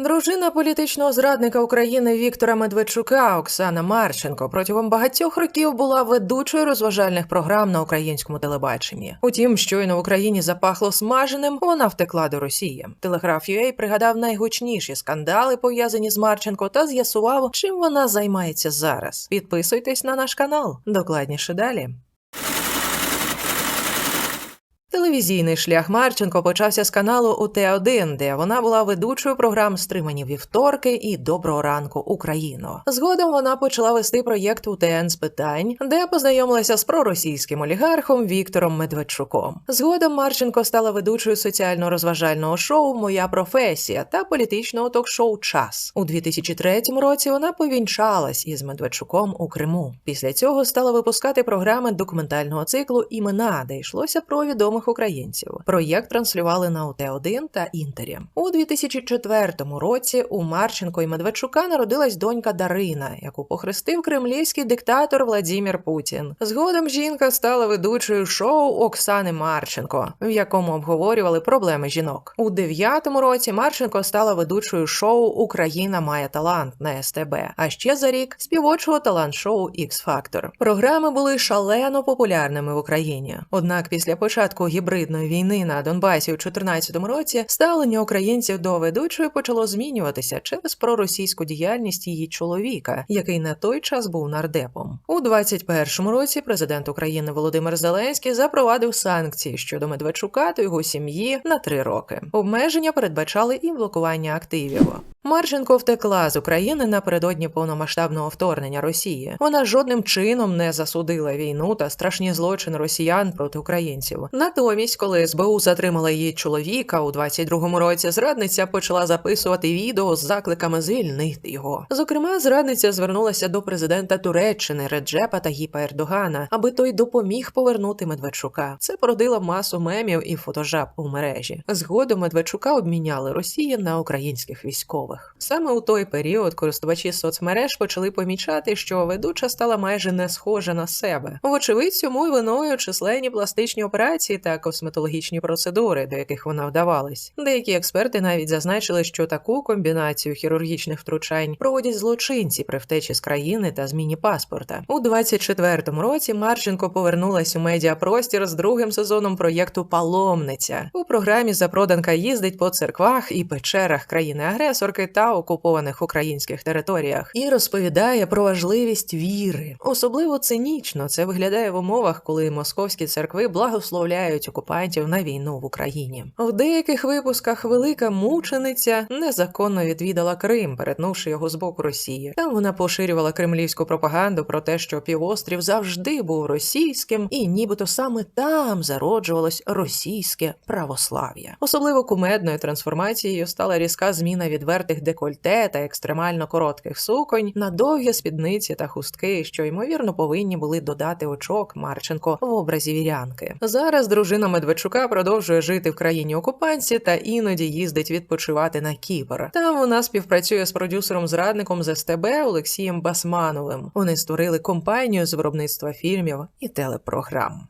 Дружина політичного зрадника України Віктора Медведчука Оксана Марченко протягом багатьох років була ведучою розважальних програм на українському телебаченні. Утім, щойно в Україні запахло смаженим, вона втекла до Росії. Телеграф UA пригадав найгучніші скандали пов'язані з Марченко та з'ясував, чим вона займається зараз. Підписуйтесь на наш канал. Докладніше далі. Телевізійний шлях Марченко почався з каналу УТ1, де вона була ведучою програм Стримані вівторки і Доброго ранку Україно. Згодом вона почала вести проєкт УТН з питань, де познайомилася з проросійським олігархом Віктором Медведчуком. Згодом Марченко стала ведучою соціально-розважального шоу Моя професія та політичного ток-шоу Час у 2003 році. Вона повінчалась із Медведчуком у Криму. Після цього стала випускати програми документального циклу Імена, де йшлося про відомих українців. Проєкт транслювали на УТ1 та Інтері. У 2004 році у Марченко і Медведчука народилась донька Дарина, яку похрестив кремлівський диктатор Владімір Путін. Згодом жінка стала ведучою шоу Оксани Марченко, в якому обговорювали проблеми жінок. У дев'ятому році Марченко стала ведучою шоу Україна має талант на СТБ. А ще за рік співочого талант-шоу X Factor. Програми були шалено популярними в Україні. Однак після початку гібридної війни на Донбасі у 2014 році ставлення українців до ведучої почало змінюватися через проросійську діяльність її чоловіка, який на той час був нардепом. У 2021 році президент України Володимир Зеленський запровадив санкції щодо Медведчука та його сім'ї на три роки. Обмеження передбачали і блокування активів. Марченко втекла з України напередодні повномасштабного вторгнення Росії. Вона жодним чином не засудила війну та страшні злочини росіян проти українців. Натомість, коли СБУ затримала її чоловіка у 22-му році, зрадниця почала записувати відео з закликами звільнити його. Зокрема, зрадниця звернулася до президента Туреччини Реджепа Тагіпа Ердогана, аби той допоміг повернути Медведчука. Це породило масу мемів і фотожаб у мережі. Згодом Медведчука обміняли Росії на українських військових. Саме у той період користувачі соцмереж почали помічати, що ведуча стала майже не схожа на себе. Вочевидь, цьому й виною численні пластичні операції та косметологічні процедури, до яких вона вдавалась. Деякі експерти навіть зазначили, що таку комбінацію хірургічних втручань проводять злочинці при втечі з країни та зміні паспорта. У 24-му році Марченко повернулась у медіапростір з другим сезоном проєкту Паломниця. У програмі запроданка їздить по церквах і печерах країни-агресорки та окупованих українських територіях і розповідає про важливість віри. Особливо цинічно це виглядає в умовах, коли московські церкви благословляють окупантів на війну в Україні. В деяких випусках велика мучениця незаконно відвідала Крим, перетнувши його з боку Росії. Там вона поширювала кремлівську пропаганду про те, що півострів завжди був російським, і нібито саме там зароджувалось російське православ'я. Особливо кумедною трансформацією стала різка зміна відвертих декольте та екстремально коротких суконь на довгі спідниці та хустки, що ймовірно повинні були додати очок Марченко в образі вірянки. Зараз дружина Медведчука продовжує жити в країні окупанції та іноді їздить відпочивати на Кіпр. Там вона співпрацює з продюсером-зрадником з СТБ Олексієм Басмановим. Вони створили компанію з виробництва фільмів і телепрограм.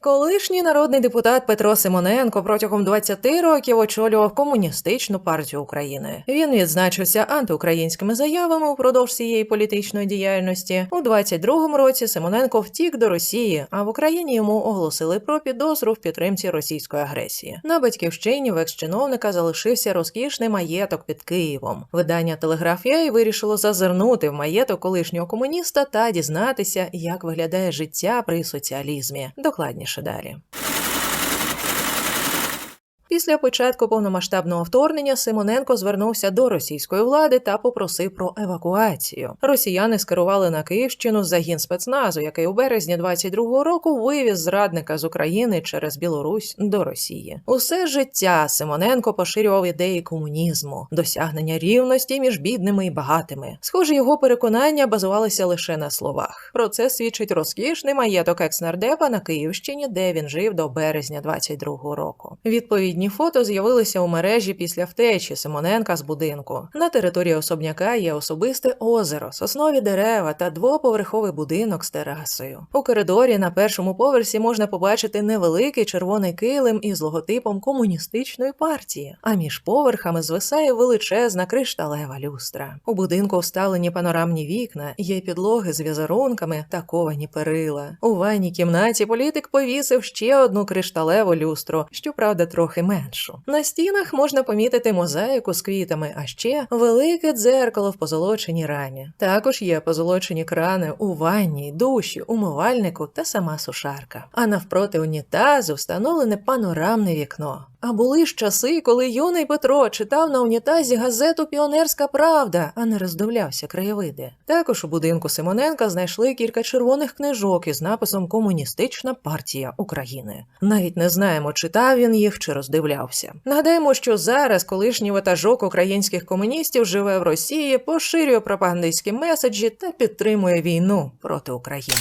Колишній народний депутат Петро Симоненко протягом 20 років очолював комуністичну партію України. Він відзначився антиукраїнськими заявами упродовж цієї політичної діяльності. У 22-му році Симоненко втік до Росії, а в Україні йому оголосили про підозру в підтримці російської агресії. На батьківщині в екс-чиновника залишився розкішний маєток під Києвом. Видання Телеграфія вирішило зазирнути в маєток колишнього комуніста та дізнатися, як виглядає життя при соціалізмі. Докладніше далі. Після початку повномасштабного вторгнення Симоненко звернувся до російської влади та попросив про евакуацію. Росіяни скерували на Київщину загін спецназу, який у березні 22-го року вивіз зрадника з України через Білорусь до Росії. Усе життя Симоненко поширював ідеї комунізму, досягнення рівності між бідними і багатими. Схоже, його переконання базувалися лише на словах. Про це свідчить розкішний маєток екснардепа на Київщині, де він жив до березня 22-го року. Відповідні Відповідні фото з'явилися у мережі після втечі Симоненка з будинку. На території особняка є особисте озеро, соснові дерева та двоповерховий будинок з терасою. У коридорі на першому поверсі можна побачити невеликий червоний килим із логотипом комуністичної партії, а між поверхами звисає величезна кришталева люстра. У будинку вставлені панорамні вікна, є підлоги з візерунками та ковані перила. У ванній кімнаті політик повісив ще одну кришталеву люстру, щоправда, трохи меншу. На стінах можна помітити мозаїку з квітами, а ще велике дзеркало в позолоченій рамі. Також є позолочені крани у ванні, душі, умивальнику та сама сушарка. А навпроти унітазу встановлене панорамне вікно. А були ж часи, коли юний Петро читав на унітазі газету Піонерська Правда, а не роздивлявся краєвиди. Також у будинку Симоненка знайшли кілька червоних книжок із написом Комуністична партія України. Навіть не знаємо, читав він їх чи роздивлявся. Нагадаємо, що зараз колишній ватажок українських комуністів живе в Росії, поширює пропагандистські меседжі та підтримує війну проти України.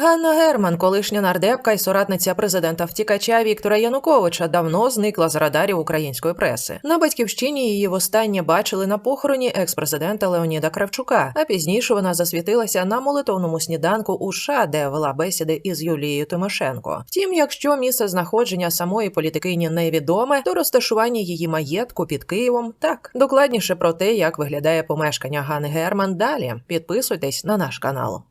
Ганна Герман, колишня нардепка і соратниця президента втікача Віктора Януковича, давно зникла з радарів української преси. На батьківщині її востаннє бачили на похороні екс-президента Леоніда Кравчука. А пізніше вона засвітилася на молитовному сніданку у США, де вела бесіди із Юлією Тимошенко. Втім, якщо місце знаходження самої політикині невідоме, то розташування її маєтку під Києвом так докладніше про те, як виглядає помешкання Ганни Герман. Далі підписуйтесь на наш канал.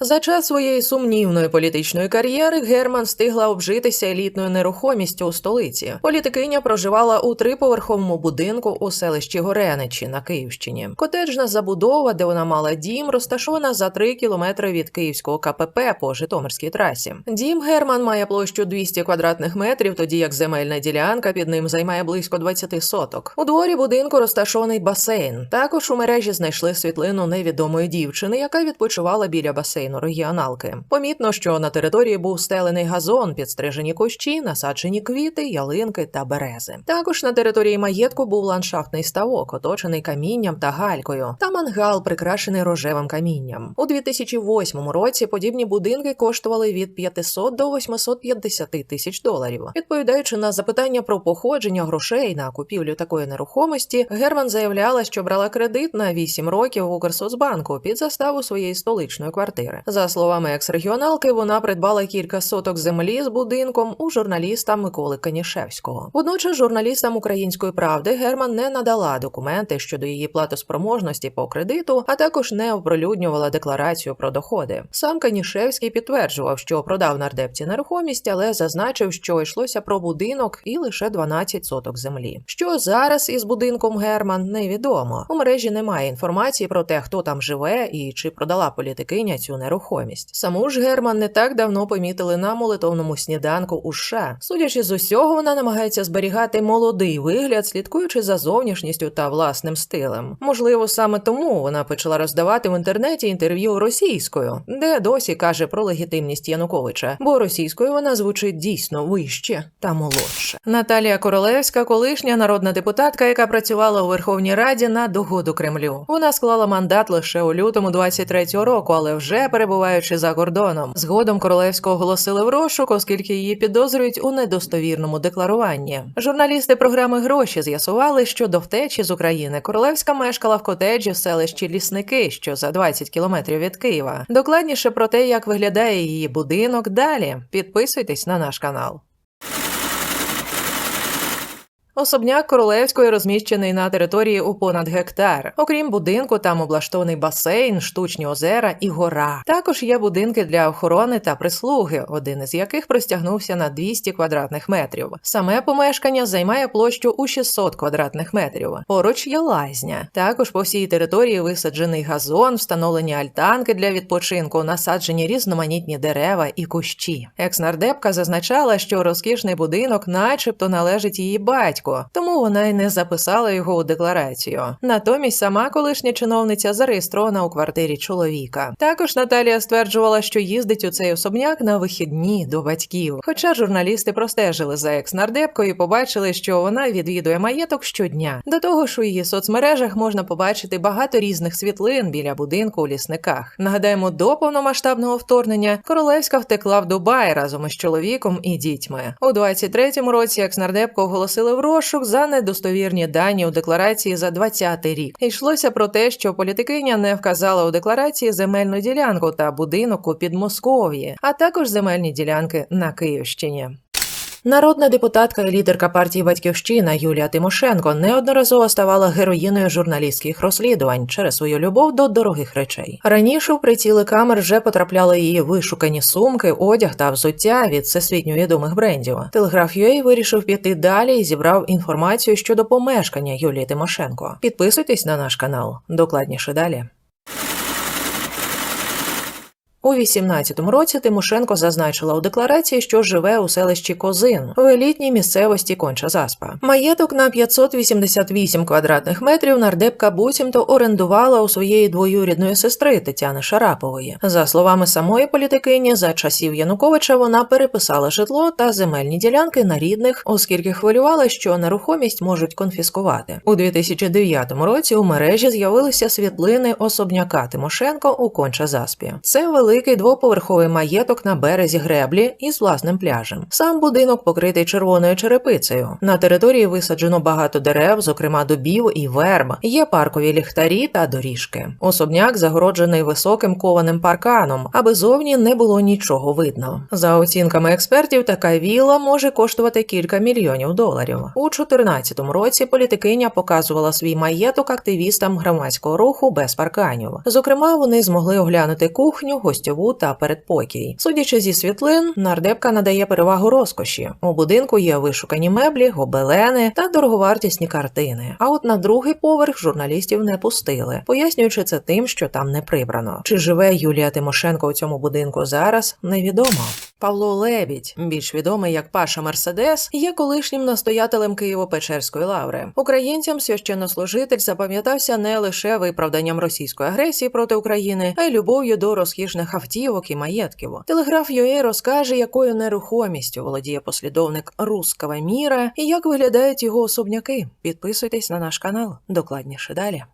За час своєї сумнівної політичної кар'єри Герман встигла обжитися елітною нерухомістю у столиці. Політикиня проживала у триповерховому будинку у селищі Гореничі на Київщині. Котеджна забудова, де вона мала дім, розташована за три кілометри від київського КПП по Житомирській трасі. Дім Герман має площу 200 квадратних метрів, тоді як земельна ділянка під ним займає близько 20 соток. У дворі будинку розташований басейн. Також у мережі знайшли світлину невідомої дівчини, яка відпочивала біля басейну регіоналки. Помітно, що на території був стелений газон, підстрижені кущі, насаджені квіти, ялинки та берези. Також на території маєтку був ландшафтний ставок, оточений камінням та галькою, та мангал, прикрашений рожевим камінням. У 2008 році подібні будинки коштували від 500 до 850 тисяч доларів. Відповідаючи на запитання про походження грошей на купівлю такої нерухомості, Герман заявляла, що брала кредит на 8 років у Укрсоцбанку під заставу своєї столичної квартири. За словами екс-регіоналки, вона придбала кілька соток землі з будинком у журналіста Миколи Канішевського. Водночас журналістам української правди Герман не надала документи щодо її платоспроможності по кредиту, а також не оприлюднювала декларацію про доходи. Сам Канішевський підтверджував, що продав нардепці нерухомість, але зазначив, що йшлося про будинок і лише 12 соток землі. Що зараз із будинком Герман невідомо. У мережі немає інформації про те, хто там живе і чи продала політикиня цю нерухомість. Саму ж Герман не так давно помітили на молитовному сніданку у США. Судячи з усього, вона намагається зберігати молодий вигляд, слідкуючи за зовнішністю та власним стилем. Можливо, саме тому вона почала роздавати в інтернеті інтерв'ю російською, де досі каже про легітимність Януковича, бо російською вона звучить дійсно вище та молодше. Наталія Королевська, колишня народна депутатка, яка працювала у Верховній Раді на догоду Кремлю. Вона склала мандат лише у лютому 23-го року, але вже перебуваючи за кордоном. Згодом королевського оголосили в розшук, оскільки її підозрюють у недостовірному декларуванні. Журналісти програми гроші з'ясували, що до втечі з України королевська мешкала в котеджі в селищі Лісники, що за 20 кілометрів від Києва. Докладніше про те, як виглядає її будинок. Далі підписуйтесь на наш канал. Особняк королевської розміщений на території у понад гектар. Окрім будинку, там облаштований басейн, штучні озера і гора. Також є будинки для охорони та прислуги, один із яких простягнувся на 200 квадратних метрів. Саме помешкання займає площу у 600 квадратних метрів. Поруч є лазня. Також по всій території висаджений газон, встановлені альтанки для відпочинку, насаджені різноманітні дерева і кущі. Екс-нардепка зазначала, що розкішний будинок, начебто, належить її батьку. Батьку, тому вона й не записала його у декларацію. Натомість сама колишня чиновниця зареєстрована у квартирі чоловіка. Також Наталія стверджувала, що їздить у цей особняк на вихідні до батьків. Хоча журналісти простежили за екс-нардепкою і побачили, що вона відвідує маєток щодня. До того ж, у її соцмережах можна побачити багато різних світлин біля будинку у лісниках. Нагадаємо, до повномасштабного вторгнення королевська втекла в Дубай разом із чоловіком і дітьми. У 23-му році екс-нардепку оголосили в розшук за недостовірні дані у декларації за 20-й рік. Йшлося про те, що політикиня не вказала у декларації земельну ділянку та будинок у Підмосков'ї, а також земельні ділянки на Київщині. Народна депутатка і лідерка партії Батьківщина Юлія Тимошенко неодноразово ставала героїною журналістських розслідувань через свою любов до дорогих речей. Раніше в приціли камер вже потрапляли її вишукані сумки, одяг та взуття від всесвітньо відомих брендів. Телеграф UA вирішив піти далі і зібрав інформацію щодо помешкання Юлії Тимошенко. Підписуйтесь на наш канал. Докладніше далі. У 18-му році Тимошенко зазначила у декларації, що живе у селищі Козин в елітній місцевості Конча Заспа. Маєток на 588 квадратних метрів нардепка буцімто орендувала у своєї двоюрідної сестри Тетяни Шарапової. За словами самої політикині, за часів Януковича вона переписала житло та земельні ділянки на рідних, оскільки хвилювала, що нерухомість можуть конфіскувати. У 2009 році у мережі з'явилися світлини особняка Тимошенко у Конча Заспі. Це вели великий двоповерховий маєток на березі греблі із власним пляжем. Сам будинок покритий червоною черепицею. На території висаджено багато дерев, зокрема дубів і верб. Є паркові ліхтарі та доріжки. Особняк загороджений високим кованим парканом, аби зовні не було нічого видно. За оцінками експертів, така віла може коштувати кілька мільйонів доларів. У 2014 році політикиня показувала свій маєток активістам громадського руху без парканів. Зокрема, вони змогли оглянути кухню, гостьову та передпокій. Судячи зі світлин, нардепка надає перевагу розкоші. У будинку є вишукані меблі, гобелени та дороговартісні картини. А от на другий поверх журналістів не пустили, пояснюючи це тим, що там не прибрано. Чи живе Юлія Тимошенко у цьому будинку зараз, невідомо. Павло Лебідь, більш відомий як Паша Мерседес, є колишнім настоятелем Києво-Печерської лаври. Українцям священнослужитель запам'ятався не лише виправданням російської агресії проти України, а й любов'ю до розкішних автівок і маєтків. Телеграф UA розкаже, якою нерухомістю володіє послідовник руского міра і як виглядають його особняки. Підписуйтесь на наш канал. Докладніше далі.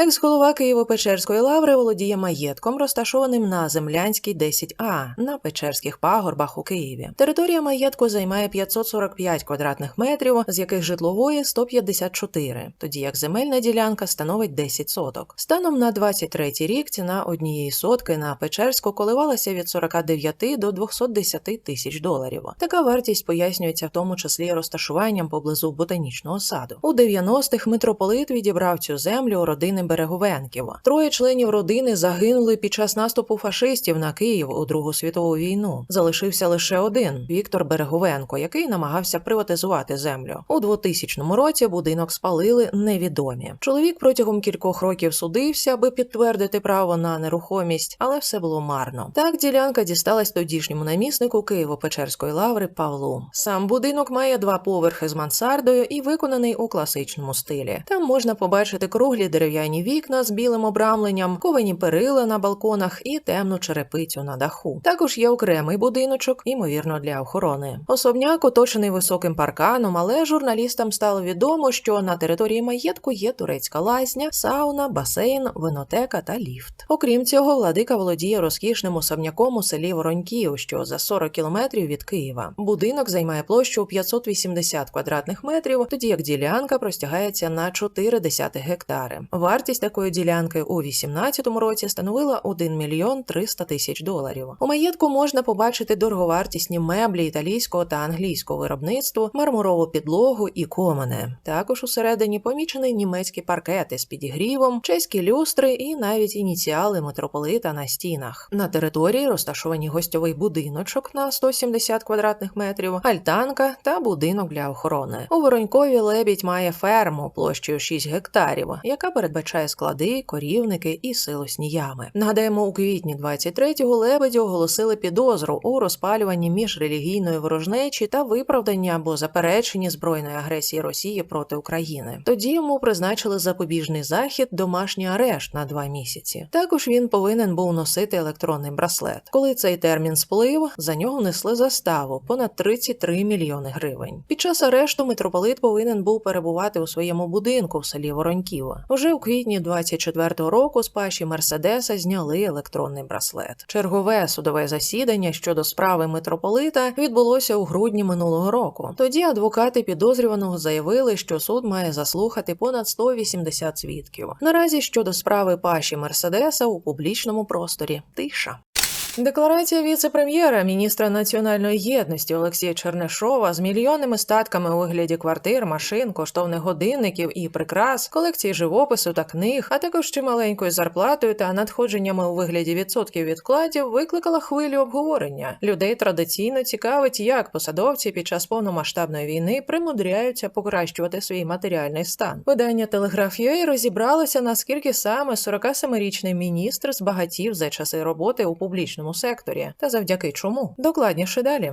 Екс-голова Києво-Печерської лаври володіє маєтком, розташованим на Землянській 10А на Печерських пагорбах у Києві. Територія маєтку займає 545 квадратних метрів, з яких житлової 154, тоді як земельна ділянка становить 10 соток. Станом на 23 рік ціна однієї сотки на Печерську коливалася від 49 до 210 тисяч доларів. Така вартість пояснюється в тому числі розташуванням поблизу ботанічного саду. У 90-х митрополит відібрав цю землю родини Береговенків. Троє членів родини загинули під час наступу фашистів на Київ у Другу світову війну. Залишився лише один Віктор Береговенко, який намагався приватизувати землю. У 2000 році будинок спалили невідомі. Чоловік протягом кількох років судився, аби підтвердити право на нерухомість, але все було марно. Так ділянка дісталась тодішньому наміснику Києво-Печерської лаври Павлу. Сам будинок має два поверхи з мансардою і виконаний у класичному стилі. Там можна побачити круглі дерев'яні вікна з білим обрамленням, ковані перила на балконах і темну черепицю на даху. Також є окремий будиночок, ймовірно, для охорони. Особняк оточений високим парканом, але журналістам стало відомо, що на території маєтку є турецька лазня, сауна, басейн, винотека та ліфт. Окрім цього, владика володіє розкішним особняком у селі Вороньків, що за 40 кілометрів від Києва. Будинок займає площу 580 квадратних метрів, тоді як ділянка простягається на 0,4 гектари. Вартість такої ділянки у 2018 році становила 1 мільйон 300 тисяч доларів. У маєтку можна побачити дороговартісні меблі італійського та англійського виробництва, мармурову підлогу і комини. Також усередині помічений німецький паркет із підігрівом, чеські люстри і навіть ініціали митрополита на стінах. На території розташовані гостьовий будиночок на 170 квадратних метрів, альтанка та будинок для охорони. У Воронькові лебідь має ферму площею 6 гектарів, яка передбачає включає склади, корівники і силосні ями. Нагадаємо, у квітні 23-го лебедю оголосили підозру у розпалюванні міжрелігійної ворожнечі та виправданні або запереченні збройної агресії Росії проти України. Тоді йому призначили запобіжний захід, домашній арешт на два місяці. Також він повинен був носити електронний браслет. Коли цей термін сплив, за нього внесли заставу понад 33 мільйони гривень. Під час арешту митрополит повинен був перебувати у своєму будинку в селі Вороньківа. Уже у квітні 24-го року з паші Мерседеса зняли електронний браслет. Чергове судове засідання щодо справи митрополита відбулося у грудні минулого року. Тоді адвокати підозрюваного заявили, що суд має заслухати понад 180 свідків. Наразі щодо справи паші Мерседеса у публічному просторі тиша. Декларація віце-прем'єра, міністра національної єдності Олексія Чернишова з мільйонними статками у вигляді квартир, машин, коштовних годинників і прикрас, колекції живопису та книг, а також чималенькою зарплатою та надходженнями у вигляді відсотків відкладів, викликала хвилю обговорення. Людей традиційно цікавить, як посадовці під час повномасштабної війни примудряються покращувати свій матеріальний стан. Видання Телеграф.ua розібралося, наскільки саме 47-річний міністр збагатів за часи роботи у публічному секторі, та завдяки чому докладніше далі.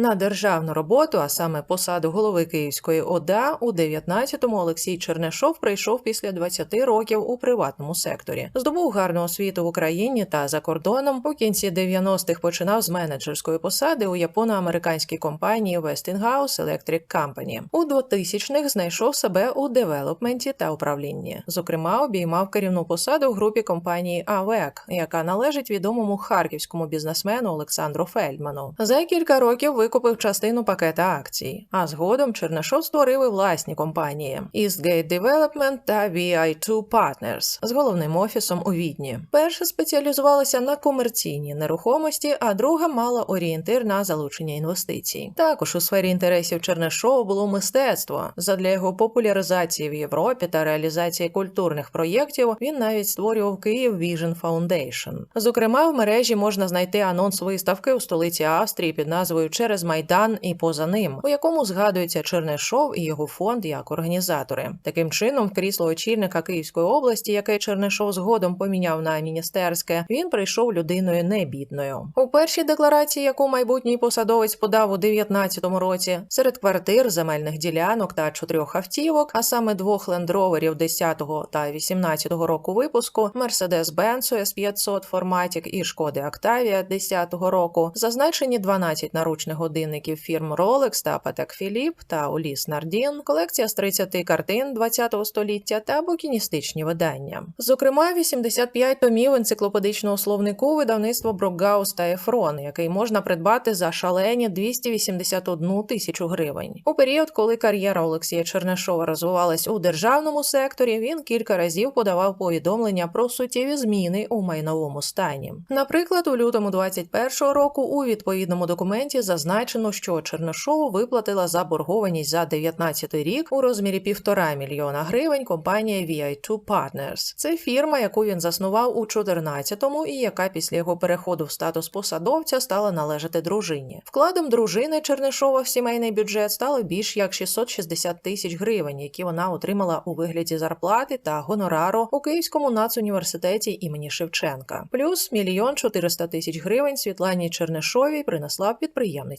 На державну роботу, а саме посаду голови Київської ОДА, у 19-му Олексій Чернешов прийшов після 20 років у приватному секторі. Здобув гарну освіту в Україні та за кордоном. У кінці 90-х починав з менеджерської посади у японо-американській компанії Westinghouse Electric Company. У 2000-х знайшов себе у девелопменті та управлінні. Зокрема, обіймав керівну посаду в групі компанії АВЕК, яка належить відомому харківському бізнесмену Олександру Фельдману. За кілька років викупив частину пакета акцій, а згодом Чернишов створив і власні компанії Eastgate Development та VI2 Partners з головним офісом у Відні. Перша спеціалізувалася на комерційній нерухомості, а друга мала орієнтир на залучення інвестицій. Також у сфері інтересів Чернишова було мистецтво. Задля його популяризації в Європі та реалізації культурних проєктів він навіть створював Київ Vision Foundation. Зокрема, в мережі можна знайти анонс виставки у столиці Австрії під назвою Через Майдан і поза ним, у якому згадується Чернишов і його фонд як організатори. Таким чином, крісло очільника Київської області, яке Чернишов згодом поміняв на міністерське, він прийшов людиною небідною. У першій декларації, яку майбутній посадовець подав у 19-му році, серед квартир, земельних ділянок та чотирьох автівок, а саме двох лендроверів 10-го та 18-го року випуску, Mercedes-Benz S500 форматік і Шкоди Octavia 10-го року, зазначені 12 наручних годинників фірм Rolex та Patek Philippe та Уліс Нардін, колекція з 30 картин 20-го століття та букіністичні видання. Зокрема, 85 томів енциклопедичного словнику видавництва Брокгаус та Ефрон, який можна придбати за шалені 281 тисячу гривень. У період, коли кар'єра Олексія Чернишова розвивалась у державному секторі, він кілька разів подавав повідомлення про суттєві зміни у майновому стані. Наприклад, у лютому 21-го року у відповідному документі зазначено, що Чернишову виплатила заборгованість за 19 рік у розмірі півтора мільйона гривень компанія VI2 Partners. Це фірма, яку він заснував у 14-му і яка після його переходу в статус посадовця стала належати дружині. Вкладом дружини Чернишова в сімейний бюджет стало більш як 660 тисяч гривень, які вона отримала у вигляді зарплати та гонорару у Київському нацуніверситеті імені Шевченка. Плюс мільйон 400 тисяч гривень Світлані Чернишовій принесла